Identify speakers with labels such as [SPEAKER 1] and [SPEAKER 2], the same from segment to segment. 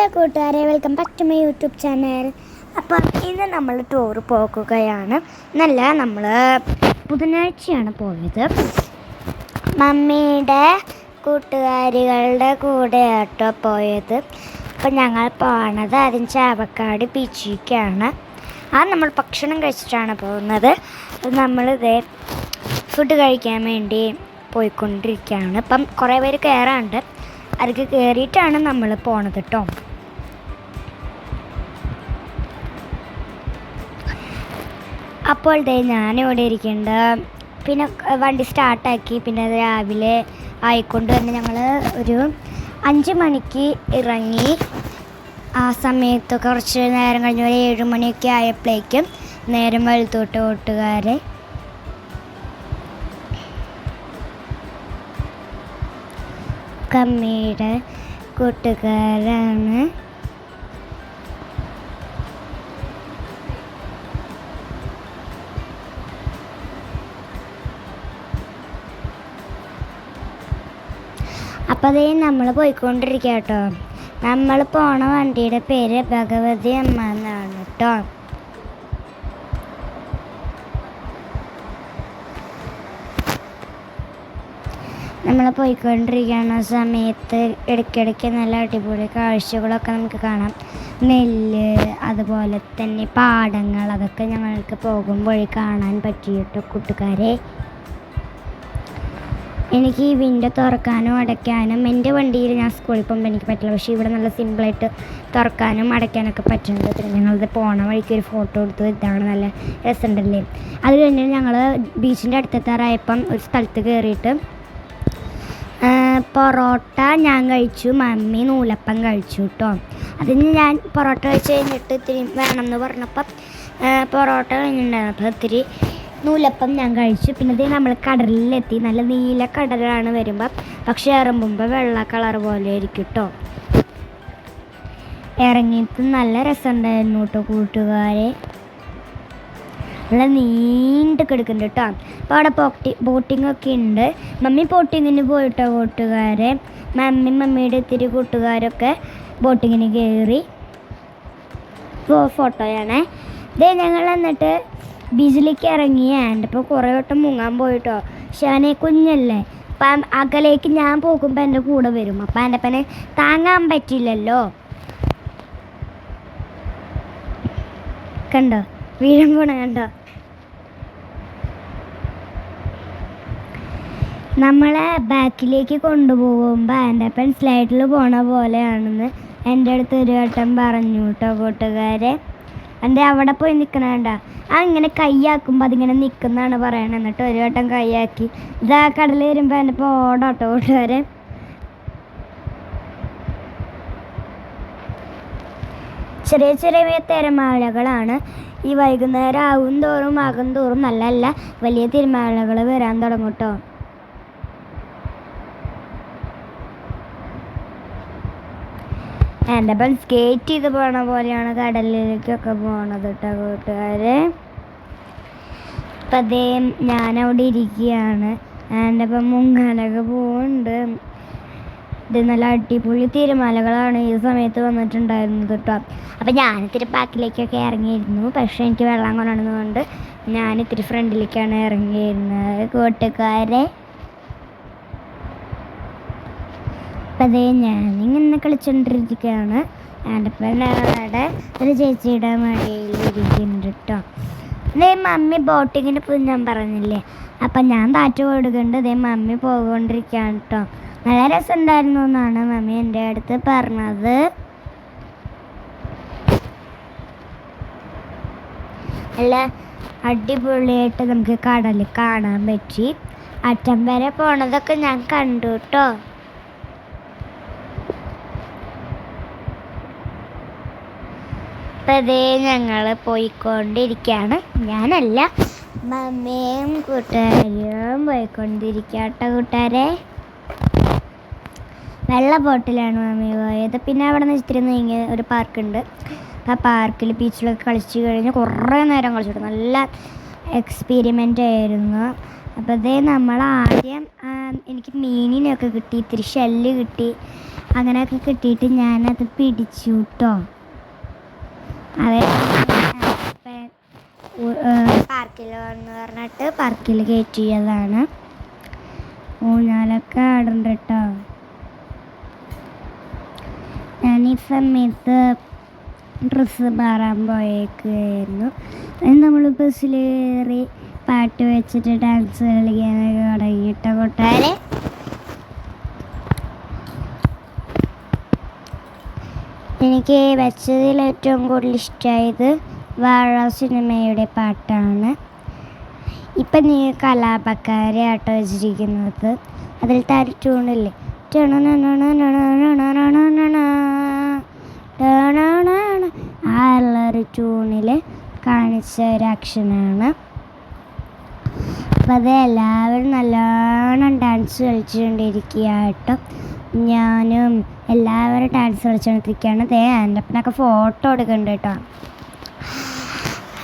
[SPEAKER 1] Hello കൂട്ടുകാരെ welcome back to my YouTube channel അപ്പം ഇന്ന് നമ്മൾ ടൂർ പോകുകയാണ് നല്ല നമ്മൾ ബുധനാഴ്ചയാണ് പോയത്. മമ്മിയുടെ കൂട്ടുകാരികളുടെ കൂടെ ആട്ടോ പോയത്. അപ്പം ഞങ്ങൾ പോണത് ആദ്യം ചാവക്കാട് ബീച്ചിലേക്കാണ്. ആ നമ്മൾ ഭക്ഷണം കഴിച്ചിട്ടാണ് പോകുന്നത്. നമ്മളിത് ഫുഡ് കഴിക്കാൻ വേണ്ടി പോയിക്കൊണ്ടിരിക്കുകയാണ്. ഇപ്പം കുറേ പേര് കയറാണ്ട് അവർക്ക് കയറിയിട്ടാണ് നമ്മൾ പോണത് കേട്ടോ അപ്പോൾ ദേ ഞാനിവിടെ ഇരിക്കുന്നുണ്ട് പിന്നെ വണ്ടി സ്റ്റാർട്ടാക്കി. പിന്നെ രാവിലെ ആയിക്കൊണ്ട് തന്നെ ഞങ്ങൾ ഒരു അഞ്ച് മണിക്ക് ഇറങ്ങി. ആ സമയത്ത് കുറച്ച് നേരം കഴിഞ്ഞ ഒരു ഏഴ് മണിയൊക്കെ ആയപ്പോഴേക്കും നേരം വെളുത്തോട്ട് ഓട്ടുകാരെ. കമ്മിയുടെ കൂട്ടുകാരാണ്. അപ്പം അതേ നമ്മൾ പോയിക്കൊണ്ടിരിക്കുക കേട്ടോ നമ്മൾ പോണ വണ്ടിയുടെ പേര് ഭഗവതി അമ്മ എന്നാണ് കേട്ടോ നമ്മൾ പോയിക്കൊണ്ടിരിക്കുന്ന സമയത്ത് ഇടയ്ക്കിടയ്ക്ക് നല്ല അടിപൊളി കാഴ്ചകളൊക്കെ നമുക്ക് കാണാം. നെല്ല് അതുപോലെ തന്നെ പാടങ്ങൾ അതൊക്കെ ഞങ്ങൾക്ക് പോകുമ്പോൾ കാണാൻ പറ്റിയിട്ട് കൂട്ടുകാരെ. എനിക്ക് ഈ വിൻഡോ തുറക്കാനും അടയ്ക്കാനും എന്റെ വണ്ടിയിൽ ഞാൻ സ്കൂളിൽ പോകുമ്പോൾ എനിക്ക് പറ്റില്ല. പക്ഷേ ഇവിടെ നല്ല സിമ്പിളായിട്ട് തുറക്കാനും അടയ്ക്കാനൊക്കെ പറ്റുന്നുണ്ട്. പിന്നെ ഞങ്ങളത് പോണ വഴിക്ക് ഒരു ഫോട്ടോ എടുത്ത് ഇതാണ് നല്ല രസമുണ്ടല്ലേ അത് കഴിഞ്ഞ് ഞങ്ങൾ ബീച്ചിന്റെ അടുത്തെത്താറായപ്പം ഒരു സ്ഥലത്ത് കയറിയിട്ട് പൊറോട്ട ഞാൻ കഴിച്ചു മമ്മി നൂലപ്പം കഴിച്ചു കേട്ടോ അതിന് ഞാൻ പൊറോട്ട കഴിച്ച് കഴിഞ്ഞിട്ട് ഇത്തിരി എന്ന് പറഞ്ഞപ്പം പൊറോട്ട കഴിഞ്ഞിട്ടുണ്ടായിരുന്നു. അപ്പോൾ ഇത്തിരി നൂലപ്പം ഞാൻ കഴിച്ചു. പിന്നെ ഇത് നമ്മൾ കടലിലെത്തി. നല്ല നീല കടലാണ് വരുമ്പം. പക്ഷേ ഇറങ്ങുമ്പോൾ വെള്ള കളർ പോലെ ആയിരിക്കും കേട്ടോ ഇറങ്ങിയിട്ട് നല്ല രസമുണ്ടായിരുന്നു കേട്ടോ കൂട്ടുകാരെ. നല്ല നീണ്ട് കിടക്കുന്നുണ്ട് കേട്ടോ അപ്പോൾ അവിടെ പോട്ടി ഒക്കെ ഉണ്ട്. മമ്മി ബോട്ടിങ്ങിന് പോയിട്ടോ കൂട്ടുകാരെ? മമ്മി മമ്മിയുടെ ഇത്തിരി കൂട്ടുകാരൊക്കെ ബോട്ടിങ്ങിന് കയറി. ഫോട്ടോയാണേ ഇതേ ഞങ്ങൾ എന്നിട്ട് ബീച്ചിലേക്ക് ഇറങ്ങി എന്റെ ഇപ്പോൾ കുറേ വട്ടം മുങ്ങാൻ പോയിട്ടോ. ശാനെ കുഞ്ഞല്ലേ. അപ്പം അകലേക്ക് ഞാൻ പോകുമ്പോൾ എന്റെ കൂടെ വരും. അപ്പം എന്റെ അപ്പനെ താങ്ങാൻ പറ്റില്ലല്ലോ. കണ്ടോ? വീഴം പോണ കണ്ടോ? നമ്മളെ ബാക്കിലേക്ക് കൊണ്ടുപോകുമ്പോൾ എന്റെ അപ്പൻ സ്ലൈഡിൽ പോണ പോലെയാണെന്ന് എന്റെ അടുത്ത് ഒരു വട്ടം പറഞ്ഞു കേട്ടോ കൂട്ടുകാരെ. എന്റെ അവിടെ പോയി നിൽക്കണണ്ട ആ ഇങ്ങനെ കൈയാക്കുമ്പോൾ അതിങ്ങനെ നിൽക്കുന്നതാണ് പറയണത് എന്നിട്ട് ഒരു വട്ടം കൈയാക്കി. ഇതാ കടൽ വരുമ്പോൾ എന്റെ ഇപ്പോൾ ഓടാട്ടോ കൂട്ടുകാരെ ചെറിയ ചെറിയ തിരമാലകളാണ്. ഈ വൈകുന്നേരം ആകും തോറും ആകും തോറും നല്ല നല്ല വലിയ തിരമാലകൾ വരാൻ തുടങ്ങും കേട്ടോ എന്റെ അപ്പം സ്കേറ്റ് ചെയ്ത് പോണ പോലെയാണ് കടലിലേക്കൊക്കെ പോണത് കേട്ടോ കൂട്ടുകാരെ. അപ്പം അതേ ഞാനവിടെ ഇരിക്കുകയാണ്. എന്റെ അപ്പം മുങ്ങാനൊക്കെ പോകുന്നുണ്ട് ഇത് നല്ല അടിപൊളി തിരമാലകളാണ് ഈ സമയത്ത് വന്നിട്ടുണ്ടായിരുന്നത് കേട്ടോ അപ്പം ഞാൻ ഇത്തിരി ബാക്കിലേക്കൊക്കെ ഇറങ്ങിയിരുന്നു. പക്ഷേ എനിക്ക് വെള്ളം കൊണ്ടുവന്നതുകൊണ്ട് ഞാൻ ഇത്തിരി ഫ്രണ്ടിലേക്കാണ് ഇറങ്ങിയിരുന്നത്. കൂട്ടുകാരെ. അപ്പം അതേ ഞാനിങ്ങനെ കളിച്ചുകൊണ്ടിരിക്കുകയാണ് അവിടെ ഒരു ചേച്ചിയുടെ മഴയിൽ ഇരിക്കുന്നുണ്ട് കേട്ടോ അതേ മമ്മി ബോട്ടിങ്ങിന് പോയി ഞാൻ പറഞ്ഞില്ലേ? അപ്പം ഞാൻ താറ്റ് കൊടുക്കുന്നുണ്ട് അതേ മമ്മി പോകൊണ്ടിരിക്കുകയാണ് കേട്ടോ നല്ല രസം ഉണ്ടായിരുന്നു എന്നാണ് മമ്മി എന്റെ അടുത്ത് പറഞ്ഞത്. നല്ല അടിപൊളിയായിട്ട് നമുക്ക് കടൽ കാണാൻ പറ്റി. അറ്റം വരെ പോണതൊക്കെ ഞാൻ കണ്ടു കേട്ടോ അപ്പം ഇതേ ഞങ്ങൾ പോയിക്കൊണ്ടിരിക്കുകയാണ് ഞാനല്ല മമ്മയും കൂട്ടുകാരും പോയിക്കൊണ്ടിരിക്കട്ടോ കൂട്ടുകാരെ. വെള്ള ബോട്ടിലാണ് മമ്മി പോയത്. പിന്നെ അവിടെ നിന്ന് ഇത്തിരി നീങ്ങി ഒരു പാർക്കുണ്ട്. ആ പാർക്കിൽ ബീച്ചിലൊക്കെ കളിച്ച് കഴിഞ്ഞ് കുറേ നേരം കളിച്ചിട്ട് നല്ല എക്സ്പീരിമെന്റ് ആയിരുന്നു. അപ്പോൾ ഇതേ നമ്മൾ ആദ്യം എനിക്ക് മീനിനൊക്കെ കിട്ടി ഇത്തിരി ഷെല്ല് കിട്ടി. അങ്ങനെയൊക്കെ കിട്ടിയിട്ട് ഞാനത് പിടിച്ചു കേട്ടോ അതെ. പാർക്കിൽ എന്ന് പറഞ്ഞിട്ട് പാർക്കിൽ കയറ്റിയതാണ്. ഊഞ്ഞാലൊക്കെ ആടുന്നുണ്ട് കേട്ടോ ഞാൻ ഈ സമയത്ത് ഡ്രസ്സ് മാറാൻ പോയേക്കായിരുന്നു നമ്മൾ ബസ്സിലേറി പാട്ട് വെച്ചിട്ട് ഡാൻസ് കളിക്കാനൊക്കെ തുടങ്ങിയിട്ട കൊട്ടാരെ എനിക്ക് വെച്ചതിൽ ഏറ്റവും കൂടുതൽ ഇഷ്ടമായത് വാഴ സിനിമയുടെ പാട്ടാണ്. ഇപ്പം നീ കലാപക്കാരെ ആട്ടോ വെച്ചിരിക്കുന്നത്. അതിൽ താരി ട്യൂണില്ലേ? ആ ഉള്ളൊരു ട്യൂണിൽ കാണിച്ച ഒരു ആക്ഷനാണ് അപ്പം അത് എല്ലാവരും നല്ലോണം ഡാൻസ് കളിച്ചുകൊണ്ടിരിക്കുക കേട്ടോ. ഞാനും എല്ലാവരും ഡാൻസ് കളിച്ചുകൊണ്ടിരിക്കുകയാണ് ദേ എന്റെ അപ്പനൊക്കെ ഫോട്ടോ എടുക്കുന്നുണ്ട് കേട്ടോ.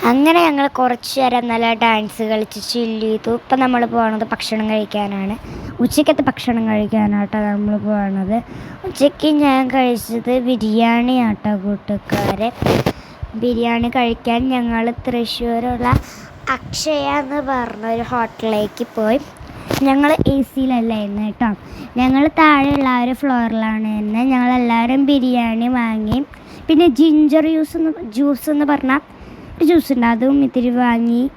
[SPEAKER 1] അങ്ങനെ ഞങ്ങൾ കുറച്ച് നേരം നല്ല ഡാൻസ് കളിച്ച് ചില്ല് ചെയ്തു. ഇപ്പം നമ്മൾ പോകണത് ഭക്ഷണം കഴിക്കാനാണ്. ഉച്ചക്കത്തെ ഭക്ഷണം കഴിക്കാനാട്ടോ നമ്മൾ പോകണത് ഉച്ചയ്ക്ക് ഞാൻ കഴിച്ചത് ബിരിയാണി ആട്ടോ കൂട്ടുകാരെ. ബിരിയാണി കഴിക്കാൻ ഞങ്ങൾ തൃശ്ശൂരുള്ള അക്ഷയ എന്ന് പറഞ്ഞ ഒരു ഹോട്ടലിലേക്ക് പോയി. ഞങ്ങൾ എ സിയിലല്ലായിരുന്നു കേട്ടോ. ഞങ്ങൾ താഴെയുള്ള ആ ഒരു ഫ്ലോറിലാണ് തന്നെ ഞങ്ങളെല്ലാവരും ബിരിയാണി വാങ്ങി. പിന്നെ ജിഞ്ചർ ജ്യൂസ് എന്ന് ജ്യൂസ് എന്ന് പറഞ്ഞാൽ ഒരു ജ്യൂസ് ഉണ്ട്. അതും ഇത്തിരി വാങ്ങി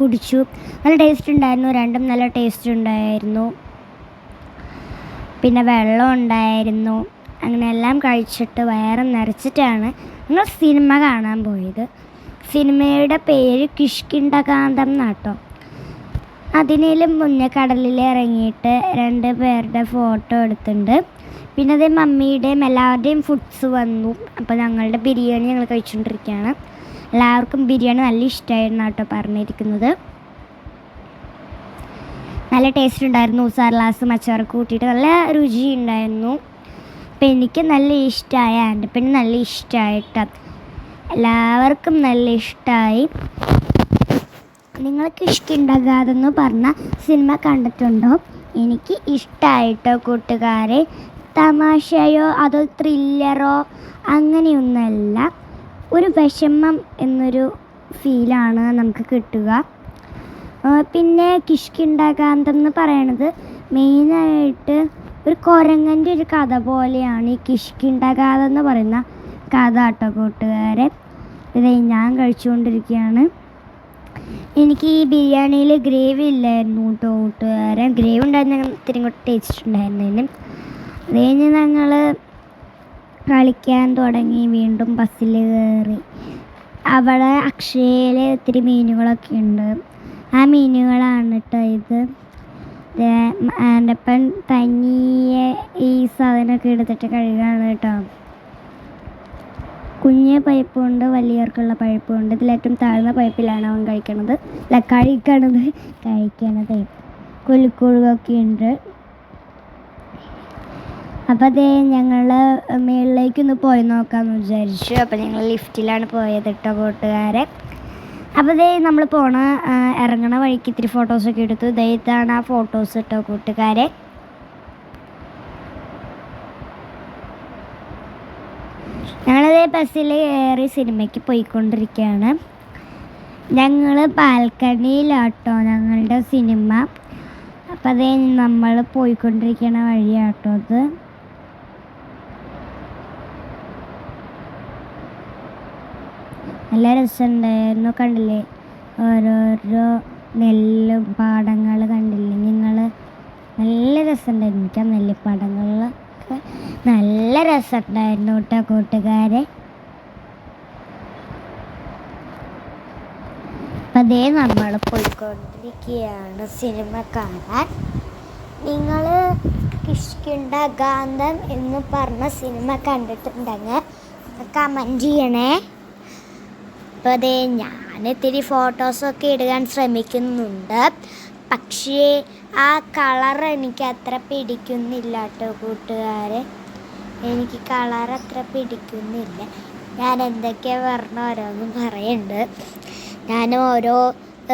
[SPEAKER 1] കുടിച്ചു. നല്ല ടേസ്റ്റ് ഉണ്ടായിരുന്നു. രണ്ടും നല്ല ടേസ്റ്റ് ഉണ്ടായിരുന്നു. പിന്നെ വെള്ളം ഉണ്ടായിരുന്നു. അങ്ങനെ എല്ലാം കഴിച്ചിട്ട് വയറ് നിറച്ചിട്ടാണ് ഞങ്ങൾ സിനിമ കാണാൻ പോയത്. സിനിമയുടെ പേര് കിഷ്കിണ്ടകാന്തം എന്നാട്ടോ. അതിനേലും മുന്നേ കടലിൽ ഇറങ്ങിയിട്ട് രണ്ട് പേരുടെ ഫോട്ടോ എടുത്തിട്ടുണ്ട്. പിന്നെ അതേ മമ്മിയുടെയും എല്ലാവരുടെയും ഫുഡ്സ് വന്നു. അപ്പോൾ ഞങ്ങളുടെ ബിരിയാണി ഞങ്ങൾ കഴിച്ചുകൊണ്ടിരിക്കുകയാണ് എല്ലാവർക്കും ബിരിയാണി നല്ല ഇഷ്ടമായിരുന്നു കേട്ടോ പറഞ്ഞിരിക്കുന്നത്. നല്ല ടേസ്റ്റ് ഉണ്ടായിരുന്നു. ഉസാർലാസും അച്ചാറൊക്കെ കൂട്ടിയിട്ട് നല്ല രുചി ഉണ്ടായിരുന്നു. അപ്പം എനിക്ക് നല്ല ഇഷ്ടമായ എന്റെ പിന്നെ നല്ല ഇഷ്ടമായിട്ട് എല്ലാവർക്കും നല്ല ഇഷ്ടമായി നിങ്ങൾക്ക് ഇഷ്ടമുണ്ടാകാതെന്ന് പറഞ്ഞ സിനിമ കണ്ടിട്ടുണ്ടോ? എനിക്ക് ഇഷ്ടമായിട്ടോ കൂട്ടുകാരെ. തമാശയോ അതോ ത്രില്ലറോ അങ്ങനെയൊന്നുമല്ല. ഒരു വിഷമം എന്നൊരു ഫീലാണ് നമുക്ക് കിട്ടുക. പിന്നെ കിഷ്കിണ്ടാകാന്തം എന്ന് പറയണത് മെയിനായിട്ട് ഒരു കുരങ്ങന്റെ ഒരു കഥ പോലെയാണ് ഈ കിഷ്കിണ്ടാകാതെന്ന് പറയുന്ന കഥ കേട്ടോ കൂട്ടുകാരെ. ഇതേ ഞാൻ കഴിച്ചുകൊണ്ടിരിക്കുകയാണ്. എനിക്ക് ഈ ബിരിയാണിയിൽ ഗ്രേവി ഇല്ലായിരുന്നു കേട്ടോ കൂട്ടുകാരൻ ഗ്രേവി ഉണ്ടായിരുന്ന ഇത്തിരി കൂടെ ടേസ്റ്റ് ഉണ്ടായിരുന്നതിന് അത് കഴിഞ്ഞ് ഞങ്ങൾ കളിക്കാൻ തുടങ്ങി വീണ്ടും ബസ്സിൽ കയറി. അവിടെ അക്ഷയയിൽ ഒത്തിരി മീനുകളൊക്കെ ഉണ്ട്. ആ മീനുകളാണ് കേട്ടോ ഇത്. എന്റെ അപ്പൻ തനിയെ ഈ സാധനമൊക്കെ എടുത്തിട്ട് കഴുകാണ് കേട്ടോ. കുഞ്ഞ് പൈപ്പുണ്ട് വലിയവർക്കുള്ള പൈപ്പുണ്ട് ഇതിലേറ്റവും താഴ്ന്ന പൈപ്പിലാണ് അവൻ കഴിക്കണത്. അല്ല കഴിക്കണത് കഴിക്കണത്. കുലുക്കുഴുകൊക്കെ ഉണ്ട് അപ്പോൾ അതേ ഞങ്ങൾ മുകളിലേക്കൊന്ന് പോയി നോക്കാമെന്ന് വിചാരിച്ചു. അപ്പോൾ ഞങ്ങൾ ലിഫ്റ്റിലാണ് പോയത് കേട്ടോ കൂട്ടുകാരെ. അപ്പോൾ ഇതേ നമ്മൾ പോണ ഇറങ്ങണ വഴിക്ക് ഇത്തിരി ഫോട്ടോസൊക്കെ എടുത്തു. ദേ ഇതാണ് ആ ഫോട്ടോസ് കേട്ടോ കൂട്ടുകാരെ. ഞങ്ങളതേ ബസ്സിൽ കയറി സിനിമയ്ക്ക് പോയിക്കൊണ്ടിരിക്കുകയാണ്. ഞങ്ങൾ ബാൽക്കണിയിലാട്ടോ ഞങ്ങളുടെ സിനിമ. അപ്പം അതേ നമ്മൾ പോയിക്കൊണ്ടിരിക്കുന്ന വഴിയാട്ടോ അത്. നല്ല രസമുണ്ടായിരുന്നു കണ്ടില്ലേ? ഓരോരോ നെല്ല് പാടങ്ങൾ കണ്ടില്ലേ? നിങ്ങൾ നല്ല രസമുണ്ടായിരുന്നു. എനിക്ക് ആ നെല്ലിപ്പാടങ്ങളിലൊക്കെ നല്ല രസമുണ്ടായിരുന്നു കേട്ടോ കൂട്ടുകാരെ. അപ്പം അതേ നമ്മൾ പോയിക്കൊണ്ടിരിക്കുകയാണ് സിനിമ കാണാൻ. നിങ്ങൾ കിഷ്കിണ്ട ഗാന്ധം എന്ന് പറഞ്ഞ സിനിമ കണ്ടിട്ടുണ്ടെങ്കിൽ കമന്റ് ചെയ്യണേ. അപ്പോൾ അതേ ഞാൻ ഇത്തിരി ഫോട്ടോസൊക്കെ ഇടാൻ ശ്രമിക്കുന്നുണ്ട്. പക്ഷേ ആ കളർ എനിക്ക് അത്ര പിടിക്കുന്നില്ല കേട്ടോ കൂട്ടുകാരെ. എനിക്ക് കളർ അത്ര പിടിക്കുന്നില്ല. ഞാൻ എന്തൊക്കെ പറഞ്ഞ ഓരോന്നും പറയുന്നുണ്ട് ഞാൻ ഓരോ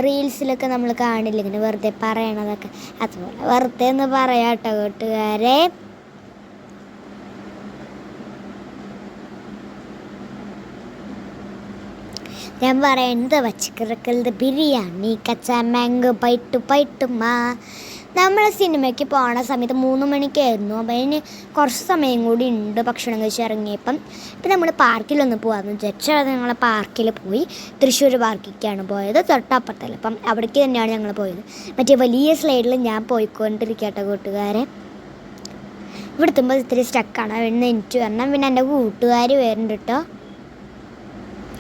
[SPEAKER 1] റീൽസിലൊക്കെ നമ്മൾ കാണില്ല ഇങ്ങനെ വെറുതെ പറയണതൊക്കെ. അതുപോലെ വെറുതെ എന്ന് പറയാം കേട്ടോ കൂട്ടുകാരെ. ഞാൻ പറയുന്നത് പച്ചക്കറിക്കലത് ബിരിയാണി കച്ച മാങ്കോ പൈട്ടു പൈട്ടുമാ നമ്മൾ സിനിമയ്ക്ക് പോണ സമയത്ത് മൂന്ന് മണിക്കായിരുന്നു. അപ്പം അതിന് കുറച്ച് സമയം കൂടി ഉണ്ട് ഭക്ഷണം കഴിച്ച് ഇറങ്ങിയപ്പം. ഇപ്പം നമ്മൾ പാർക്കിലൊന്ന് പോകാമെന്ന് വിചാരിച്ചാൽ ഞങ്ങൾ പാർക്കിൽ പോയി തൃശ്ശൂർ പാർക്കിലേക്കാണ് പോയത്. തൊട്ടപ്പുറത്തല്ല. അപ്പം അവിടേക്ക് തന്നെയാണ് ഞങ്ങൾ പോയത്. മറ്റേ വലിയ സ്ലൈഡിൽ ഞാൻ പോയിക്കൊണ്ടിരിക്കട്ടെ കൂട്ടുകാരെ. ഇവിടെ എത്തുമ്പോൾ ഇത്തിരി സ്റ്റക്കാണ് അവിടെ എനിക്ക് വരണം. പിന്നെ എന്റെ കൂട്ടുകാർ വരുന്നുണ്ട് കേട്ടോ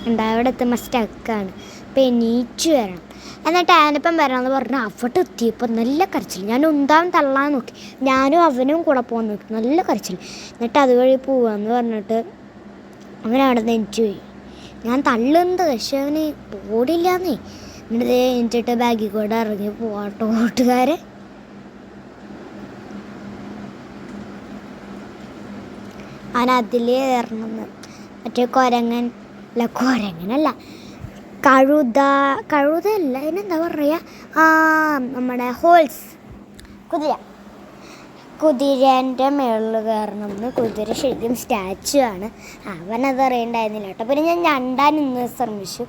[SPEAKER 1] എന്താ അവിടെ എത്തുമ്പോൾ സ്റ്റക്കാണ് അപ്പം എണീറ്റ് വരണം. എന്നിട്ട് ആനപ്പം വരാമെന്ന് പറഞ്ഞാൽ അവിടെ എത്തിയപ്പോൾ നല്ല കരച്ചിൽ. ഞാൻ ഉണ്ടാവും തള്ളാൻ നോക്കി. ഞാനും അവനും കൂടെ പോകാൻ നോക്കി. നല്ല കരച്ചിൽ. എന്നിട്ട് അതുവഴി പോവാന്ന് പറഞ്ഞിട്ട് അവനവിടെ നിന്ന് എനിക്ക് പോയി. ഞാൻ തള്ളുന്നത് പക്ഷെ അവന് ഓടില്ലാന്നേ. എന്നിട്ട് എനിച്ചിട്ട് ബാഗിൽ കൂടെ ഇറങ്ങി പോവാട്ടോ കൂട്ടുകാരെ. അവൻ അതിൽ ഇറങ്ങുന്നു. മറ്റേ കൊരങ്ങൻ അല്ല കുരങ്ങനല്ല. കഴുത കഴുതല്ല അതിനെന്താ പറയുക നമ്മുടെ ഹോൾസ്. കുതിര. കുതിരേന്റെ മേളിൽ കയറണം എന്ന് കുതിര ശരിക്കും സ്റ്റാച്ചു ആണ്. അവനത് അറിയണ്ടായിരുന്നില്ല കേട്ടോ. പിന്നെ ഞാൻ ഞണ്ടാൻ ഇന്ന് ശ്രമിച്ചു.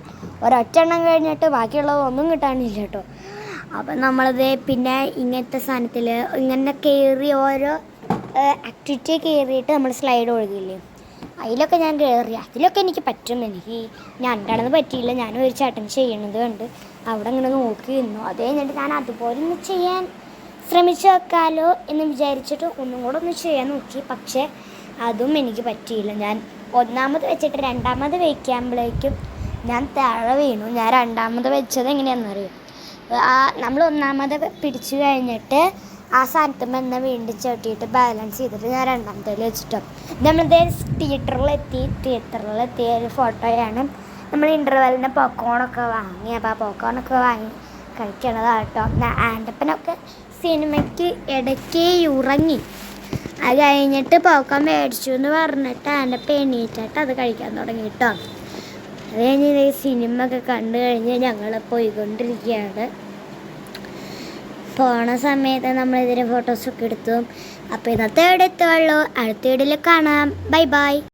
[SPEAKER 1] ഒരൊറ്റ എണ്ണം കഴിഞ്ഞിട്ട് ബാക്കിയുള്ളതൊന്നും കിട്ടാനില്ല കേട്ടോ. അപ്പം നമ്മളത് പിന്നെ ഇങ്ങനത്തെ സാധനത്തിൽ ഇങ്ങനെ കയറി ഓരോ ആക്ടിവിറ്റി കയറിയിട്ട് നമ്മൾ സ്ലൈഡ് ഒഴുകില്ലേ? അതിലൊക്കെ ഞാൻ കയറി. അതിലൊക്കെ എനിക്ക് പറ്റും. എനിക്ക് ഞാൻ ഞണ്ടാണെന്ന് പറ്റിയില്ല. ഞാനും ഒരു ചേട്ടൻ ചെയ്യണത് കണ്ട് അവിടെ ഇങ്ങനെ നോക്കി നിന്നു. അത് കഴിഞ്ഞിട്ട് ഞാൻ അതുപോലെ ഒന്ന് ചെയ്യാൻ ശ്രമിച്ചു വെക്കാലോ എന്ന് വിചാരിച്ചിട്ട് ഒന്നും കൂടെ ഒന്ന് ചെയ്യാൻ നോക്കി. പക്ഷേ അതും എനിക്ക് പറ്റിയില്ല. ഞാൻ ഒന്നാമത് വെച്ചിട്ട് രണ്ടാമത് വയ്ക്കുമ്പോഴേക്കും ഞാൻ താഴെ വീണു. ഞാൻ രണ്ടാമത് വെച്ചത് എങ്ങനെയാണെന്നറിയാം? ആ നമ്മൾ ഒന്നാമത് പിടിച്ചു കഴിഞ്ഞിട്ട് ആ സാധനത്തുമ്പോൾ മെന്ന വീണ്ടും ചവിട്ടിയിട്ട് ബാലൻസ് ചെയ്തിട്ട് ഞാൻ രണ്ടാമത്തേൽ വെച്ചിട്ടോ. നമ്മളിത് തിയേറ്ററിലെത്തി തിയേറ്ററിലെത്തിയ ഒരു ഫോട്ടോയാണ് നമ്മൾ ഇന്റർവെല്ലിന്റെ പോക്കോണൊക്കെ വാങ്ങി അപ്പോൾ ആ പോക്കോണൊക്കെ വാങ്ങി കഴിക്കണതാട്ടോ. ആന്റപ്പനൊക്കെ സിനിമയ്ക്ക് ഇടയ്ക്ക് ഉറങ്ങി. അത് കഴിഞ്ഞിട്ട് പോക്കോൺ മേടിച്ചു എന്ന് പറഞ്ഞിട്ട് ആന്റപ്പ എണീറ്റിട്ട് അത് കഴിക്കാൻ തുടങ്ങി കേട്ടോ അത് കഴിഞ്ഞ് സിനിമ ഒക്കെ കണ്ടു കഴിഞ്ഞ് ഞങ്ങൾ പോയിക്കൊണ്ടിരിക്കുകയാണ്. പോണ സമയത്ത് നമ്മൾ ഇതിന് ഫോട്ടോസൊക്കെ എടുത്തു. അപ്പോൾ ഇന്നത്തെ എത്തുള്ളൂ അടുത്ത വീഡിയോയിൽ കാണാം. Bye bye